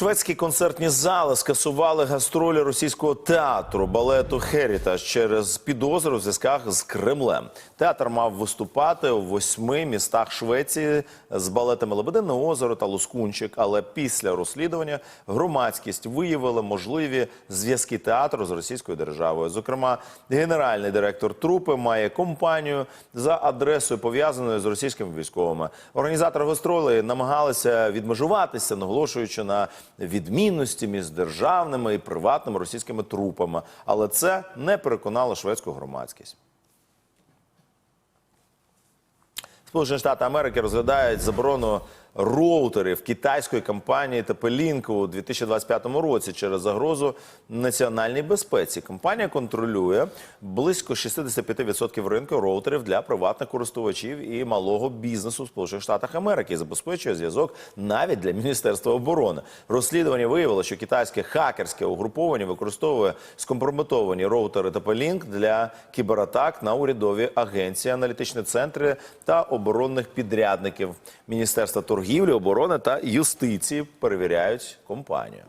Шведські концертні зали скасували гастролі російського театру балету Херітаж через підозру в зв'язках з Кремлем. Театр мав виступати у восьми містах Швеції з балетами Лебедине озеро та Лускунчик. Але після розслідування громадськість виявила можливі зв'язки театру з російською державою. Зокрема, генеральний директор трупи має компанію за адресою пов'язаною з російськими військовими. Організатори гастролей намагалися відмежуватися, наголошуючи на відмінності між державними і приватними російськими трупами. Але це не переконало шведську громадськість. Сполучені Штати Америки розглядають заборону роутерів китайської компанії Тепелінк у 2025 році через загрозу національній безпеці. Компанія контролює близько 65% ринку роутерів для приватних користувачів і малого бізнесу в Сполучених Штатах Америки і забезпечує зв'язок навіть для Міністерства оборони. Розслідування виявило, що китайське хакерське угруповання використовує скомпрометовані роутери Тепелінк для кібератак на урядові агенції, аналітичні центри та оборонних підрядників. Міністерства торгівлі, оборони та юстиції перевіряють компанію.